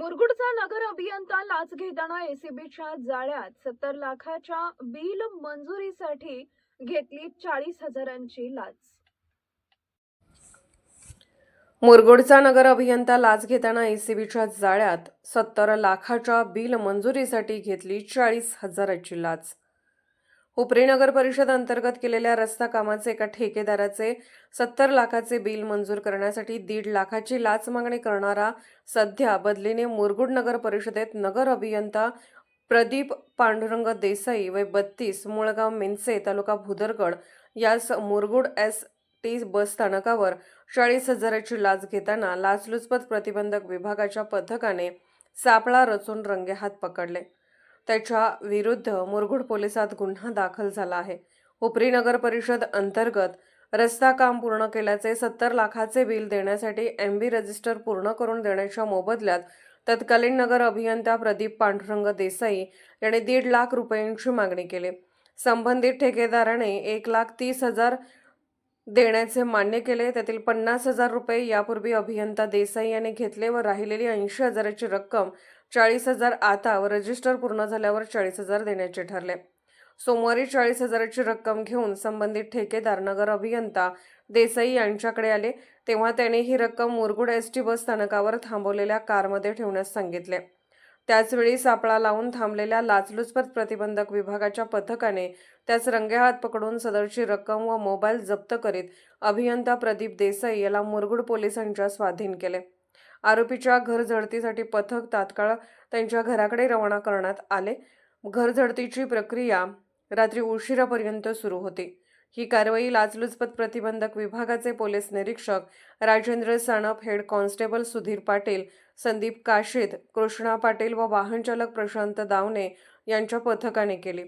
मुरगुडचा नगर अभियंता लाच घेताना एसीबीच्या जाळ्यात सत्तर लाखाच्या बिल मंजुरीसाठी घेतली चाळीस हजारांची लाच. मुरगुडचा नगर अभियंता लाच घेताना एसीबीच्या जाळ्यात सत्तर लाखाच्या बिल मंजुरीसाठी घेतली चाळीस हजाराची लाच. हुपरी नगर परिषद अंतर्गत केलेल्या रस्ता कामाचे एका ठेकेदाराचे सत्तर लाखाचे बिल मंजूर करण्यासाठी दीड लाखाची लाच मागणी करणारा सध्या बदलीने मुरगुड नगर परिषदेत नगर अभियंता प्रदीप पांडुरंग देसाई वय बत्तीस मुळगाव मेनसे तालुका भुदरगड यास मुरगुड एस टी बस स्थानकावर चाळीस हजाराची लाच घेताना लाचलुचपत प्रतिबंधक विभागाच्या पथकाने सापळा रचून रंगेहात पकडले. त्याच्या विरुद्ध मुरगुड पोलिसात गुन्हा दाखल झाला आहे. उपरी नगर परिषद अंतर्गत रस्ता काम पूर्ण केल्याचे सत्तर लाखाचे बिल देण्यासाठी एम बी रजिस्टर पूर्ण करून देण्याच्या मोबदल्यात तत्कालीन नगर अभियंता प्रदीप पांडुरंग देसाई यांनी दीड लाख रुपयांची मागणी केली. संबंधित ठेकेदाराने एक लाख तीस हजार देण्याचे मान्य केले. त्यातील पन्नास हजार रुपये यापूर्वी अभियंता देसाई यांनी घेतले व राहिलेली ऐंशी हजाराची रक्कम चाळीस हजार आता व रजिस्टर पूर्ण झाल्यावर चाळीस हजार देण्याचे ठरले. सोमवारी चाळीस हजाराची रक्कम घेऊन संबंधित ठेकेदार नगर अभियंता देसाई यांच्याकडे आले. तेव्हा त्याने ही रक्कम मुरगुड एस टी बस स्थानकावर थांबवलेल्या कारमध्ये ठेवण्यास सांगितले. त्याचवेळी सापळा लावून थांबलेल्या लाचलुचपत प्रतिबंधक विभागाच्या पथकाने त्यास रंगेहात पकडून सदरची रक्कम व मोबाईल जप्त करीत अभियंता प्रदीप देसाई याला मुरगुड पोलिसांच्या स्वाधीन केले. आरोपीच्या घर झडतीसाठी पथक तात्काळ त्यांच्या घराकडे रवाना करण्यात आले. घर झडतीची प्रक्रिया रात्री उशिरापर्यंत सुरू होती. ही कारवाई लाचलुचपत प्रतिबंधक विभागाचे पोलीस निरीक्षक राजेंद्र सानप हेड कॉन्स्टेबल सुधीर पाटील संदीप काशीद कृष्णा पाटील व वाहनचालक प्रशांत दावणे यांच्या पथकाने केली.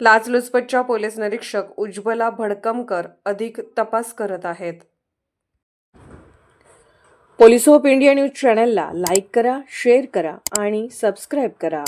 लाचलुचपतच्या पोलीस निरीक्षक उज्ज्वला भडकमकर अधिक तपास करत आहेत. पोलीस ऑफ इंडिया न्यूज चॅनलला लाईक करा शेअर करा आणि सबस्क्राईब करा.